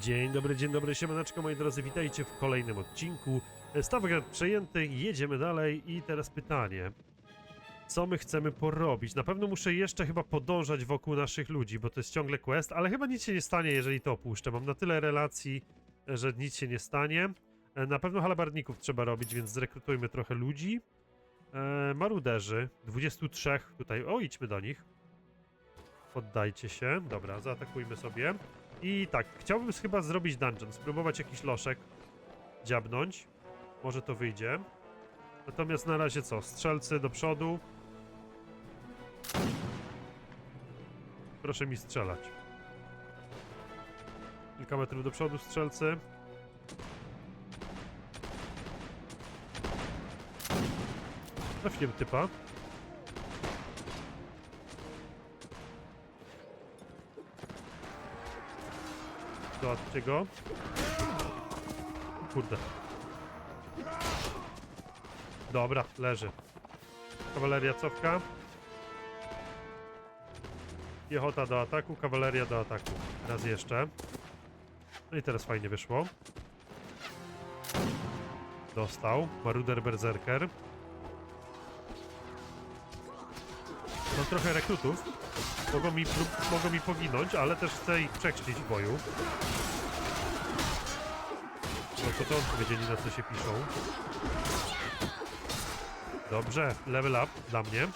Dzień dobry, dzień dobry, siemaneczko moi drodzy, witajcie w kolejnym odcinku. Stawek przejęty, jedziemy dalej i teraz pytanie. Co my chcemy porobić? Na pewno muszę jeszcze chyba podążać wokół naszych ludzi, bo to jest ciągle quest, ale chyba nic się nie stanie, jeżeli to opuszczę. Mam na tyle relacji, że nic się nie stanie. E, Na pewno halabardników trzeba robić, więc zrekrutujmy trochę ludzi. E, maruderzy, 23 tutaj, o idźmy do nich. Poddajcie się, dobra, zaatakujmy sobie. I tak, chciałbym chyba zrobić dungeon, spróbować jakiś loszek dziabnąć. Może to wyjdzie. Natomiast na razie co? Strzelcy do przodu. Proszę mi strzelać. Kilka metrów do przodu strzelcy. Trafiłem typa. Załatwcie go. Kurde. Dobra, leży. Kawaleria cofka. Piechota do ataku, kawaleria do ataku. Raz jeszcze. No i teraz fajnie wyszło. Dostał. Maruder Berserker. Mam trochę rekrutów. Mogą mi, mogą mi poginąć, ale też chcę ich przechrzcić w boju. No to to odpowiedzieli na co się piszą. Dobrze, level up dla mnie.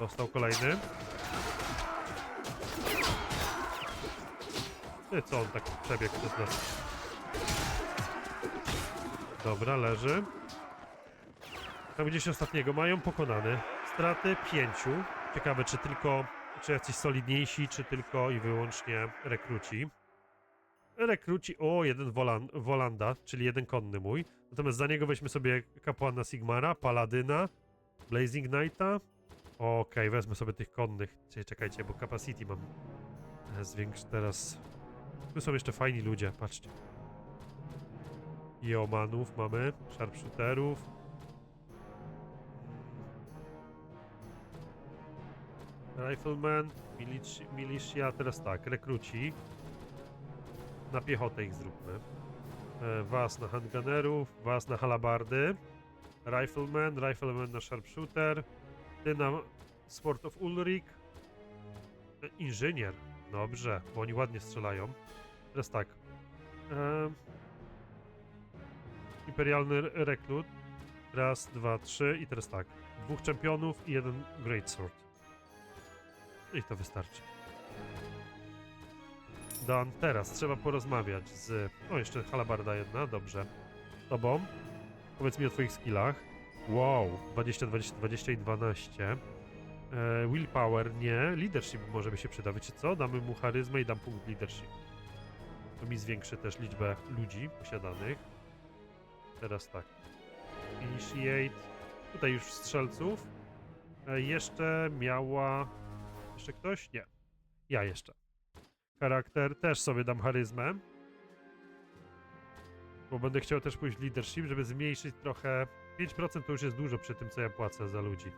Dostał kolejny. Ty, co on tak przebiegł przez nas? Dobra, leży. Tam gdzieś ostatniego mają pokonany. Straty pięciu. Ciekawe, czy tylko, czy jacyś solidniejsi, czy tylko i wyłącznie rekruci. Rekruci, o, jeden Wolan, Wolanda, czyli jeden konny mój. Natomiast za niego weźmy sobie kapłana Sigmara, Paladyna, Blazing Knighta. Okej, wezmę sobie tych konnych. Czekajcie, czekajcie, bo capacity mam. Zwiększ teraz. Tu są jeszcze fajni ludzie, patrzcie. Jeomanów mamy, sharpshooterów. Rifleman, militia, teraz tak, rekruci. Na piechotę ich zróbmy. E, Was na handgunnerów, was na halabardy. Rifleman, rifleman na sharpshooter. Ty na Sword of Ulrich. E, Inżynier. Dobrze, bo oni ładnie strzelają. Teraz tak. E, imperialny re- rekrut. Raz, dwa, trzy i teraz tak. Dwóch czempionów i jeden greatsword. I to wystarczy. Dan, teraz trzeba porozmawiać z... O, jeszcze halabarda jedna, dobrze. Tobą. Powiedz mi o twoich skillach. Wow, 20, 20, 20 i 12. E, willpower, nie. Leadership może by się przydał. Wiecie co? Damy mu charyzmę i dam punkt leadership. To mi zwiększy też liczbę ludzi posiadanych. Teraz tak. Initiate. Tutaj już strzelców. E, jeszcze miała... Jeszcze ktoś? Nie. Ja jeszcze. Charakter też sobie dam charyzmę. Bo będę chciał też pójść w leadership, żeby zmniejszyć trochę. 5% to już jest dużo przy tym, co ja płacę za ludzi.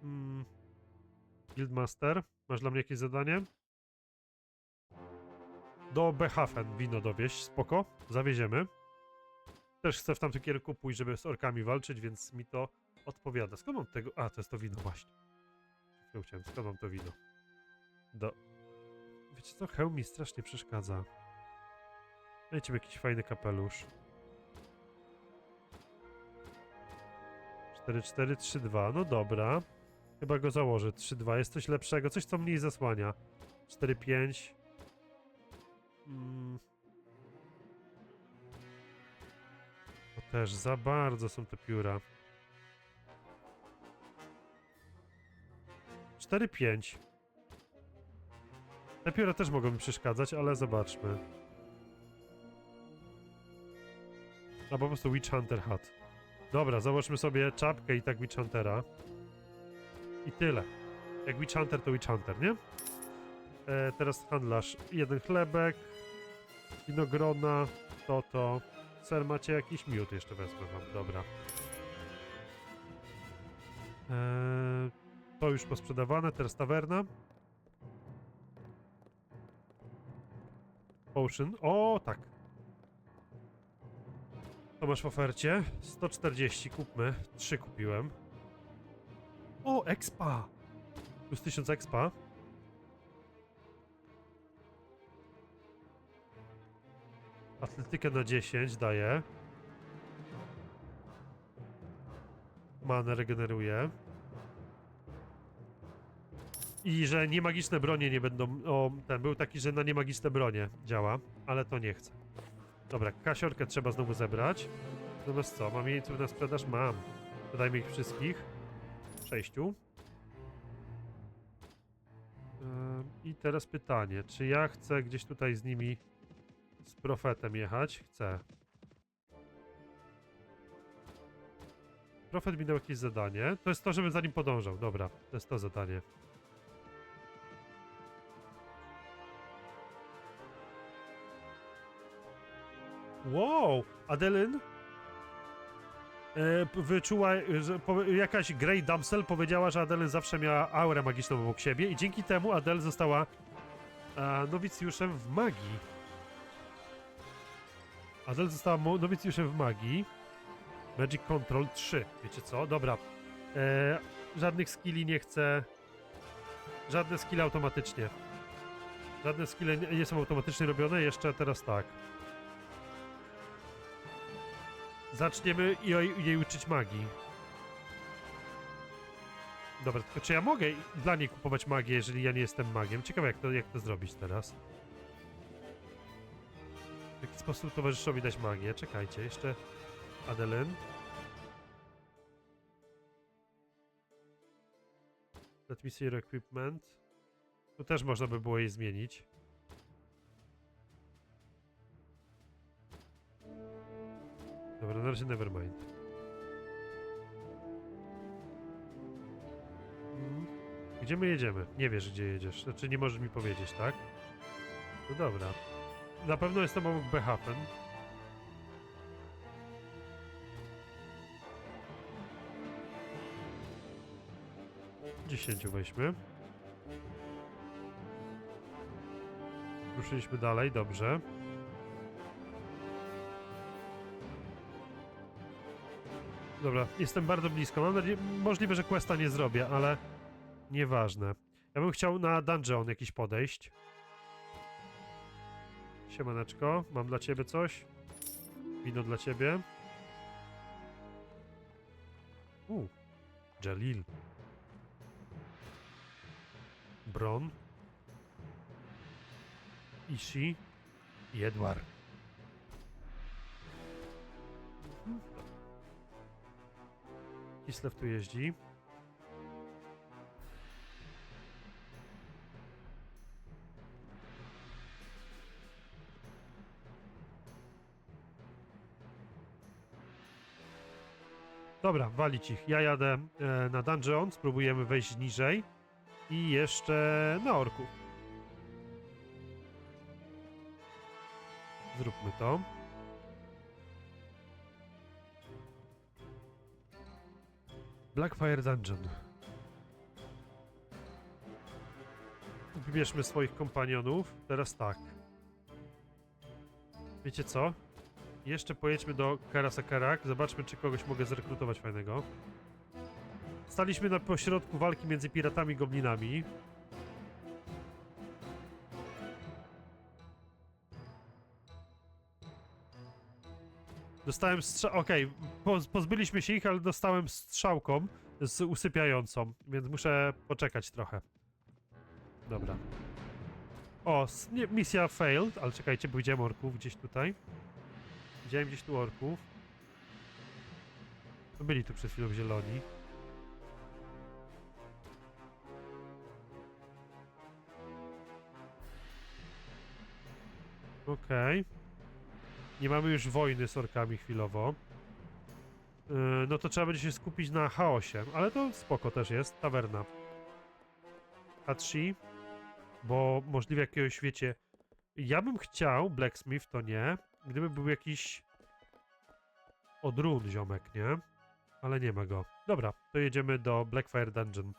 Hmm. Guildmaster, masz dla mnie jakieś zadanie? Do Behafen wino dowieść, spoko, zawieziemy. Też chcę w tamtym kierunku pójść, żeby z orkami walczyć, więc mi to odpowiada. Skąd mam tego? A, to jest to wino właśnie. Ja chciałem, skąd mam to wino? Do... Wiecie co, hełm mi strasznie przeszkadza. Dajcie mi jakiś fajny kapelusz. 4-4-3-2, no dobra. Chyba go założę. 3-2, jest coś lepszego, coś co mniej zasłania. 4-5. Mm. To też za bardzo są te pióra. 4-5. Te pióra też mogą mi przeszkadzać, ale zobaczmy. A po prostu Witch Hunter Hat. Dobra, założmy sobie czapkę i tak Witch Huntera. I tyle. Jak Witch Hunter, to Witch Hunter, nie? E, teraz handlarz. Jeden chlebek, winogrona, to to. Ser macie jakiś miód jeszcze wezmę wam, dobra. E, to już posprzedawane, teraz tawerna. Potion. O, tak. To masz w ofercie? 140, kupmy. 3 kupiłem. O, expa! Plus 1000 expa. Atletykę na 10 daje. Manę regeneruje. I że niemagiczne bronie nie będą. O, ten był taki, że na niemagiczne bronie działa, ale to nie chcę. Dobra, kasiorkę trzeba znowu zebrać. Natomiast co, mam tu na sprzedaż? Mam. Dodajmy ich wszystkich. Sześciu. I teraz pytanie, czy ja chcę gdzieś tutaj z nimi z profetem jechać? Chcę. Profet mi dał jakieś zadanie. To jest to, żebym za nim podążał. Dobra, to jest to zadanie. Wow! Adelyn e, wyczuła, że powie- jakaś Grey Damsel powiedziała, że Adelyn zawsze miała aurę magiczną obok siebie i dzięki temu Adel została e, nowicjuszem w magii. Adel została nowicjuszem w magii. Magic Control 3. Wiecie co? Dobra. E, żadnych skilli nie chcę. Żadne skille automatycznie. Żadne skille nie są automatycznie robione. Jeszcze teraz tak. Zaczniemy jej, uczyć magii. Dobra, tylko czy ja mogę dla niej kupować magię, jeżeli ja nie jestem magiem? Ciekawe, jak to, jak to zrobić teraz. W jaki sposób towarzyszowi dać magię? Czekajcie, jeszcze Adelyn. Let me see your equipment. Tu też można by było jej zmienić. Dobra, na razie nevermind. Gdzie my jedziemy? Nie wiesz, gdzie jedziesz. Znaczy, nie możesz mi powiedzieć, tak? No dobra. Na pewno jestem obok Behafen. Dziesięciu weźmy. Ruszyliśmy dalej, dobrze. Dobra, jestem bardzo blisko. Mam nadzieję, możliwe, że questa nie zrobię, ale nieważne. Ja bym chciał na dungeon jakiś podejść. Siemaneczko, mam dla ciebie coś. Wino dla ciebie. U, Jalil. Bron. Ishi. I Edward. Kislev tu jeździ. Dobra, walić ich. Ja jadę e, na dungeon, spróbujemy wejść niżej. I jeszcze na orków. Zróbmy to. Blackfire Dungeon. Wybierzmy swoich kompanionów. Teraz tak. Wiecie co? Jeszcze pojedźmy do Karasakarak. Zobaczmy, czy kogoś mogę zrekrutować fajnego. Staliśmy na pośrodku walki między piratami i goblinami. Dostałem strzał. Okej, poz pozbyliśmy się ich, ale dostałem strzałką z usypiającą, więc muszę poczekać trochę. Dobra. O, nie, misja failed, ale czekajcie, bo widziałem orków gdzieś tutaj. Widziałem gdzieś tu orków. To byli tu przed chwilą zieloni. Okej. Nie mamy już wojny z orkami chwilowo. Yy, no to trzeba będzie się skupić na chaosie, ale to spoko też jest. Tawerna. H3, bo możliwe jakiegoś, wiecie... Ja bym chciał, Blacksmith to nie, gdyby był jakiś odrun ziomek, nie? Ale nie ma go. Dobra, to jedziemy do Blackfire Dungeon.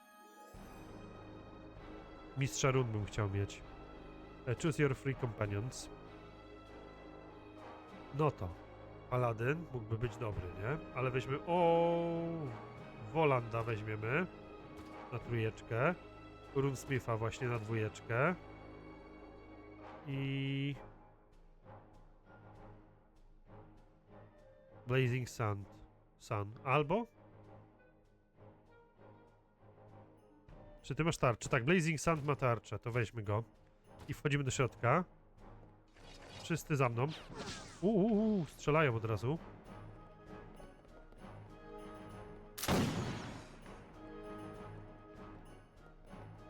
Mistrza run bym chciał mieć. E, Choose your free companions. No to. Paladyn mógłby być dobry, nie? Ale weźmy. O! Wolanda weźmiemy. Na trójeczkę. Runesmitha właśnie na dwójeczkę. I. Blazing Sun. Sun. Albo? Czy ty masz tarczę? Tak, Blazing Sun ma tarczę, to weźmy go. I wchodzimy do środka. Wszyscy za mną. Uuu, strzelają od razu.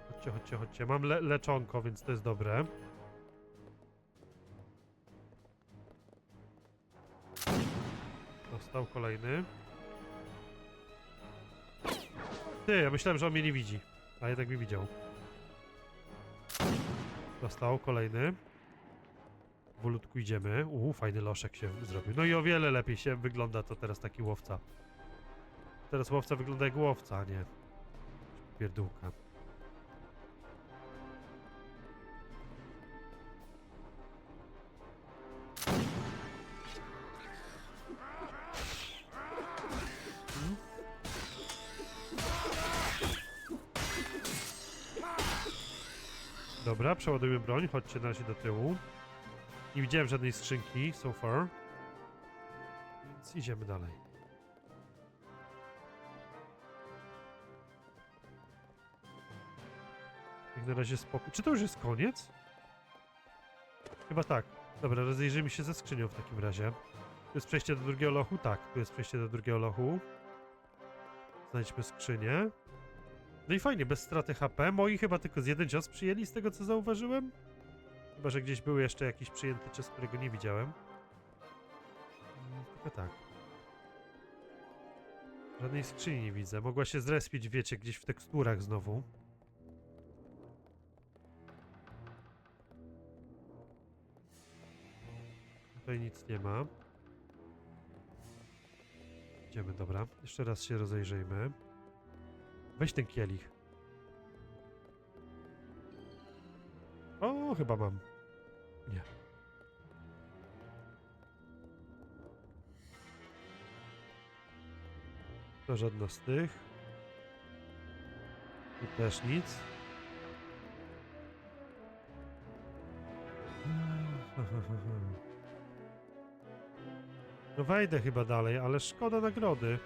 Chodźcie, chodźcie, chodźcie. Mam le leczonko, więc to jest dobre. Dostał kolejny. Ty, ja myślałem, że on mnie nie widzi. A jednak mnie widział. Dostał kolejny. Wolutku idziemy. Uuu, fajny loszek się zrobił. No i o wiele lepiej się wygląda to teraz taki łowca. Teraz łowca wygląda jak łowca, a nie pierdółka. Dobra, przeładujmy broń, chodźcie na razie do tyłu. Nie widziałem żadnej skrzynki so far. Więc idziemy dalej. Jak na razie spokój. Czy to już jest koniec? Chyba tak. Dobra, rozejrzyjmy się ze skrzynią w takim razie. Tu jest przejście do drugiego lochu? Tak, tu jest przejście do drugiego lochu. Znajdźmy skrzynię. No i fajnie, bez straty HP. Moi chyba tylko z jeden cios przyjęli, z tego co zauważyłem. Chyba, że gdzieś był jeszcze jakiś przyjęty cios, którego nie widziałem. Mm, Tylko tak. Żadnej skrzyni nie widzę. Mogła się zrespić, wiecie, gdzieś w teksturach znowu. Tutaj nic nie ma. Idziemy, dobra. Jeszcze raz się rozejrzyjmy. Weź ten kielich. O, chyba mam. Nie. To żadna z tych. Tu też nic. No wejdę chyba dalej, ale szkoda nagrody.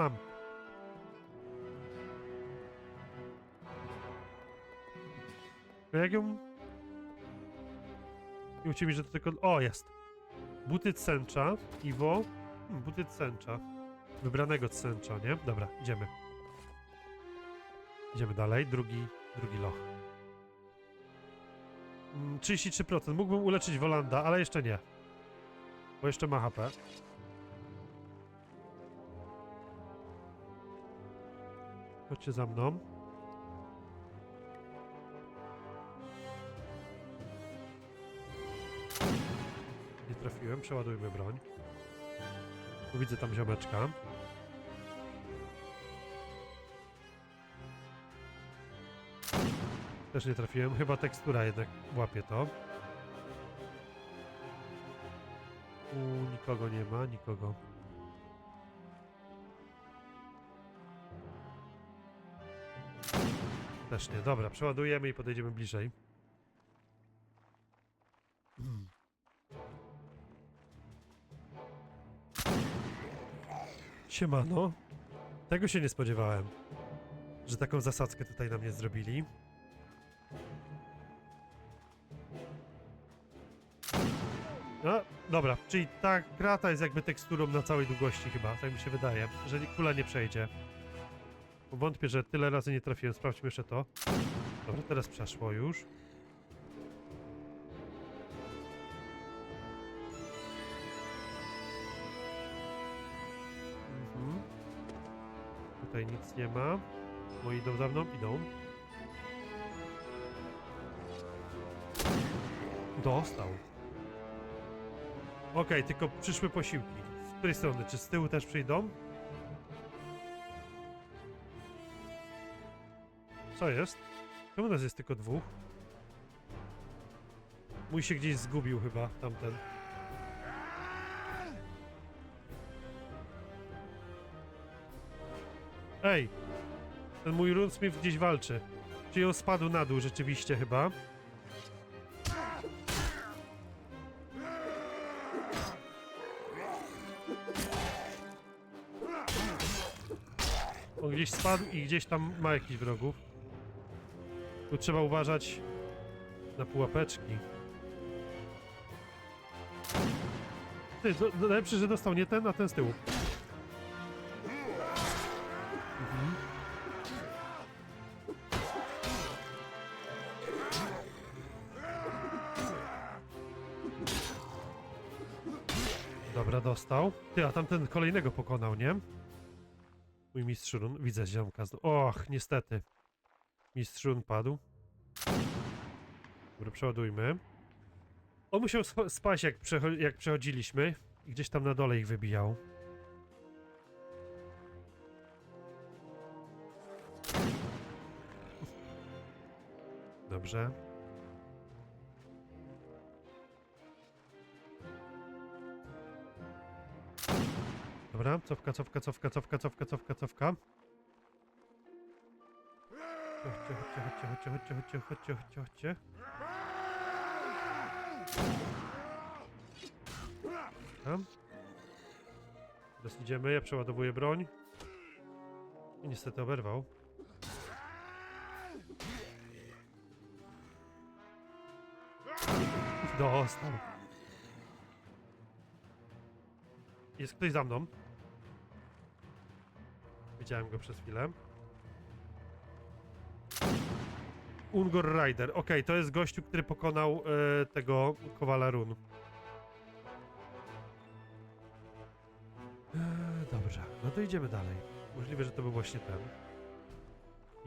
Mam. Jak ją... Nie mówcie mi, że to tylko... O, jest! Buty Cęcza, Iwo. Hmm, buty Cęcza. Wybranego Cęcza, nie? Dobra, idziemy. Idziemy dalej. Drugi, drugi loch. Mm, 33%. Mógłbym uleczyć Wolanda, ale jeszcze nie. Bo jeszcze ma HP. Chodźcie za mną. Nie trafiłem, przeładujmy broń. Tu widzę tam ziomeczka. Też nie trafiłem, chyba tekstura jednak łapie to. Tu nikogo nie ma, nikogo. Też nie. Dobra, przeładujemy i podejdziemy bliżej. Siemano. Tego się nie spodziewałem, że taką zasadzkę tutaj na mnie zrobili. No, dobra, czyli ta krata jest jakby teksturą na całej długości chyba, tak mi się wydaje, że kula nie przejdzie. Wątpię, że tyle razy nie trafiłem. Sprawdźmy jeszcze to. Dobra, teraz przeszło już. Mhm. Tutaj nic nie ma. Moi idą za mną? Idą. Dostał. Okej, tylko przyszły posiłki. której strony? Czy z tyłu też przyjdą? Co jest? Czemu nas jest tylko dwóch? Mój się gdzieś zgubił chyba, tamten. Ej! Ten mój Runesmith gdzieś walczy. Czy on spadł na dół rzeczywiście chyba? On gdzieś spadł i gdzieś tam ma jakichś wrogów. Tu trzeba uważać na pułapeczki. Ty, do, lepszy, że dostał nie ten, a ten z tyłu. Mhm. Dobra, dostał. Ty, a tamten kolejnego pokonał, nie? Mój mistrz run. Widzę ziomka. zno- Och, niestety. Mistrz run padł. Dobra, przeładujmy. On musiał sp- spaść, jak, przecho- jak przechodziliśmy. I gdzieś tam na dole ich wybijał. Dobrze. Dobra, cofka, cofka, cofka, cofka, cofka, cofka, cofka. Chodźcie, chodźcie, chodźcie, chodźcie, chodźcie, chodźcie, chodźcie, chodźcie. Tam. Teraz idziemy, ja przeładowuję broń. I niestety oberwał. Dostał. Jest ktoś za mną. Widziałem go przez chwilę. Ungor Rider. Okej, to jest gościu, który pokonał e, tego Kowala Run. Eee, dobrze, no to idziemy dalej. Możliwe, że to był właśnie ten.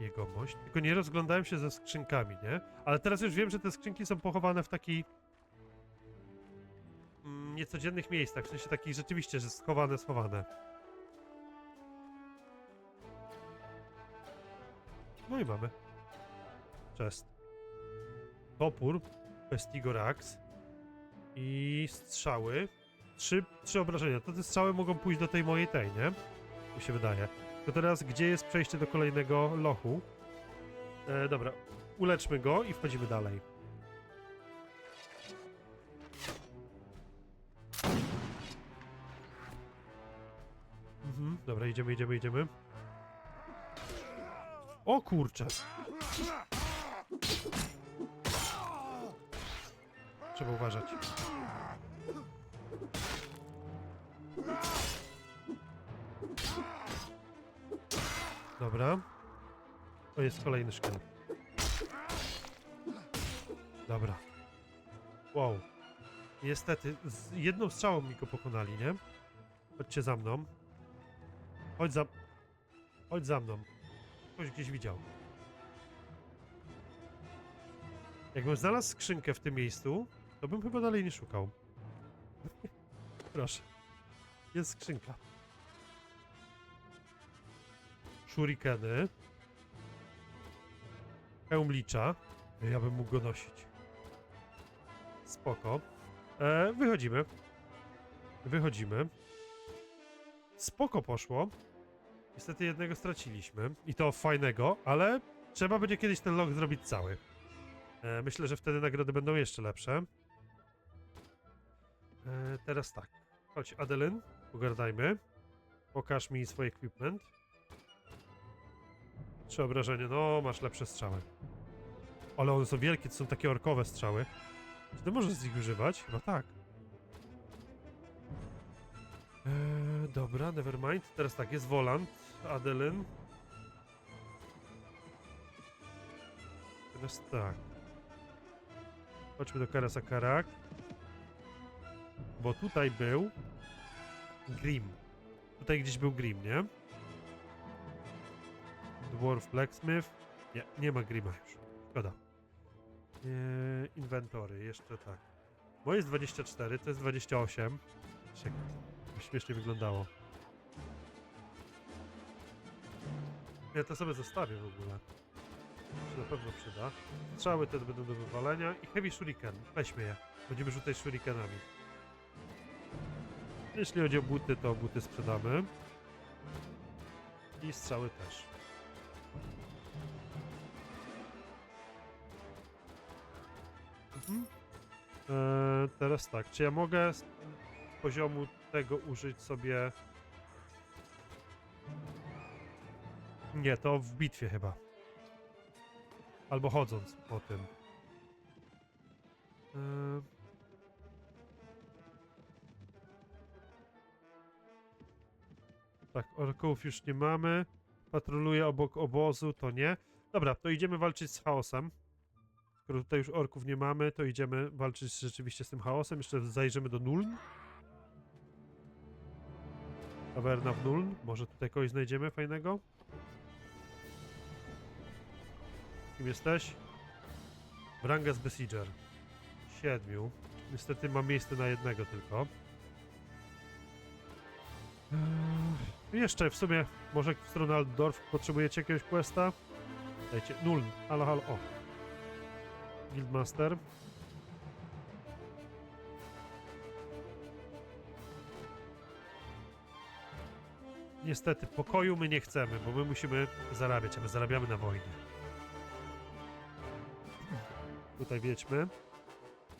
Jegomość. Tylko nie rozglądałem się ze skrzynkami, nie? Ale teraz już wiem, że te skrzynki są pochowane w takiej mm, niecodziennych miejscach, w sensie takich rzeczywiście, że schowane, schowane. No i mamy. Chest. Topór, Pestigorax i strzały. Trzy, trzy obrażenia. To te strzały mogą pójść do tej mojej tej, nie? Mi się wydaje. To teraz, gdzie jest przejście do kolejnego lochu? E, dobra, uleczmy go i wchodzimy dalej. Mhm, dobra, idziemy, idziemy, idziemy. O kurczę! Trzeba uważać. Dobra. To jest kolejny szkielet. Dobra. Wow. Niestety, z jedną strzałą mi go pokonali, nie? Chodźcie za mną. Chodź za... Chodź za mną. Ktoś gdzieś widział. Jakbym znalazł skrzynkę w tym miejscu, to bym chyba dalej nie szukał. Proszę. Jest skrzynka. Shurikeny. Hełm licza. Ja bym mógł go nosić. Spoko. E, wychodzimy. Wychodzimy. Spoko poszło. Niestety jednego straciliśmy. I to fajnego, ale trzeba będzie kiedyś ten log zrobić cały. E, myślę, że wtedy nagrody będą jeszcze lepsze. E, teraz tak. Chodź, Adelyn, pogadajmy. Pokaż mi swój equipment. Trzy obrażenia. No, masz lepsze strzały. Ale one są wielkie, to są takie orkowe strzały. Czy ty możesz z nich używać? Chyba tak. Eee, dobra, nevermind. Teraz tak, jest Volant, Adelyn. Teraz tak. Chodźmy do Karasa Karak. Bo tutaj był Grim. Tutaj gdzieś był Grim, nie? Dwarf Blacksmith. Nie, nie ma Grima już. Szkoda. Eee, inwentory, jeszcze tak. Moje jest 24, to jest 28. Czekaj, śmiesznie wyglądało. Ja to sobie zostawię w ogóle. Pewno przyda. Strzały te będą do wywalenia i heavy shuriken. Weźmy je. Będziemy rzucać shurikenami. Jeśli chodzi o buty, to buty sprzedamy. I strzały też. Mhm. Eee, teraz tak, czy ja mogę z poziomu tego użyć sobie... Nie, to w bitwie chyba. Albo chodząc po tym. Eee... Tak, orków już nie mamy. Patroluję obok obozu, to nie. Dobra, to idziemy walczyć z chaosem. Skoro tutaj już orków nie mamy, to idziemy walczyć rzeczywiście z tym chaosem. Jeszcze zajrzymy do Nuln. Tawerna w Nuln. Może tutaj kogoś znajdziemy fajnego? Kim jesteś? Brangas Besieger. Siedmiu. Niestety mam miejsce na jednego tylko. Jeszcze w sumie, może w stronę Altdorf potrzebujecie jakiegoś questa? Dajcie, Nuln. Halo, halo, o. Guildmaster. Niestety, pokoju my nie chcemy, bo my musimy zarabiać, a my zarabiamy na wojnie. Tutaj wiedźmy.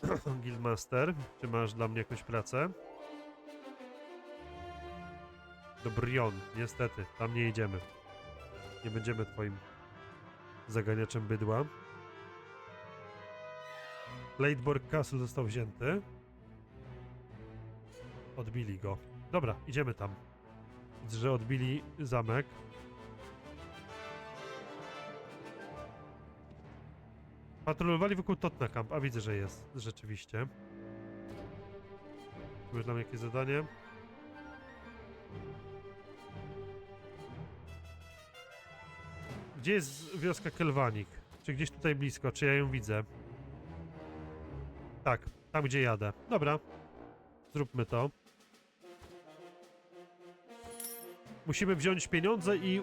Guildmaster, czy masz dla mnie jakąś pracę? Do Brion, niestety, tam nie idziemy. Nie będziemy twoim zaganiaczem bydła. Laidborg Castle został wzięty. Odbili go. Dobra, idziemy tam. Widzę, że odbili zamek. Patrolowali wokół Tottenham, a widzę, że jest, rzeczywiście. Tu już nam jakieś zadanie. Gdzie jest wioska Kelwanik? Czy gdzieś tutaj blisko? Czy ja ją widzę? Tak, tam gdzie jadę. Dobra. Zróbmy to. Musimy wziąć pieniądze i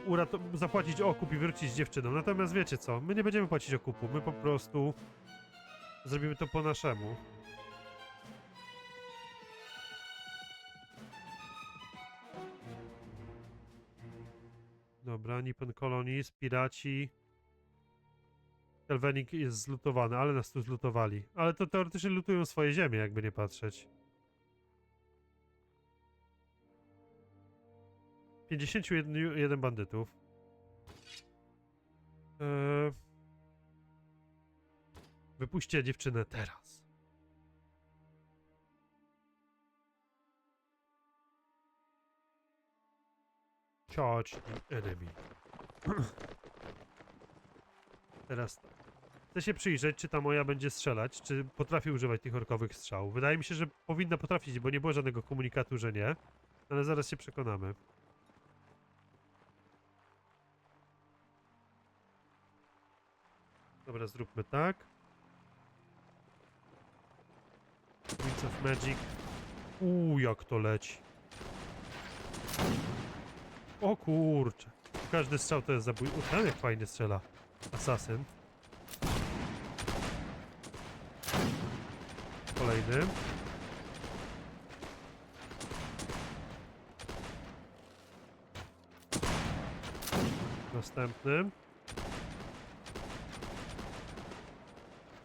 zapłacić okup i wrócić z dziewczyną. Natomiast wiecie co? My nie będziemy płacić okupu. My po prostu zrobimy to po naszemu. Dobra, Nippon Colonies, piraci. Kelvenik jest zlutowany, ale nas tu zlutowali. Ale to teoretycznie lutują swoje ziemie, jakby nie patrzeć. 51 bandytów. Eee... Wypuśćcie dziewczynę teraz. Charge the enemy. Teraz tak. Chcę się przyjrzeć, czy ta moja będzie strzelać, czy potrafi używać tych orkowych strzał. Wydaje mi się, że powinna potrafić, bo nie było żadnego komunikatu, że nie. Ale zaraz się przekonamy. Dobra, zróbmy tak. Winds of Magic. Uuu, jak to leci. O kurcze. Każdy strzał to jest zabój. U, ten jak fajnie strzela. Asasyn. Kolejny. Następny.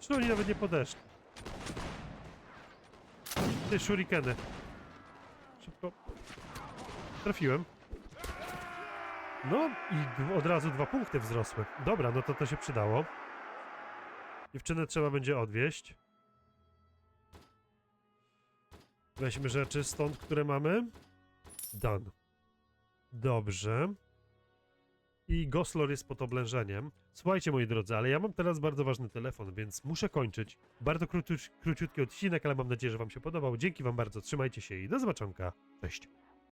Czy oni nawet nie podeszli? Ty, shurikeny. Szybko. Trafiłem. No i od razu dwa punkty wzrosły. Dobra, no to to się przydało. Dziewczynę trzeba będzie odwieźć. Weźmy rzeczy stąd, które mamy. Done. Dobrze. I Goslor jest pod oblężeniem. Słuchajcie, moi drodzy, ale ja mam teraz bardzo ważny telefon, więc muszę kończyć. Bardzo króciut- króciutki odcinek, ale mam nadzieję, że wam się podobał. Dzięki wam bardzo, trzymajcie się i do zobaczonka. Cześć.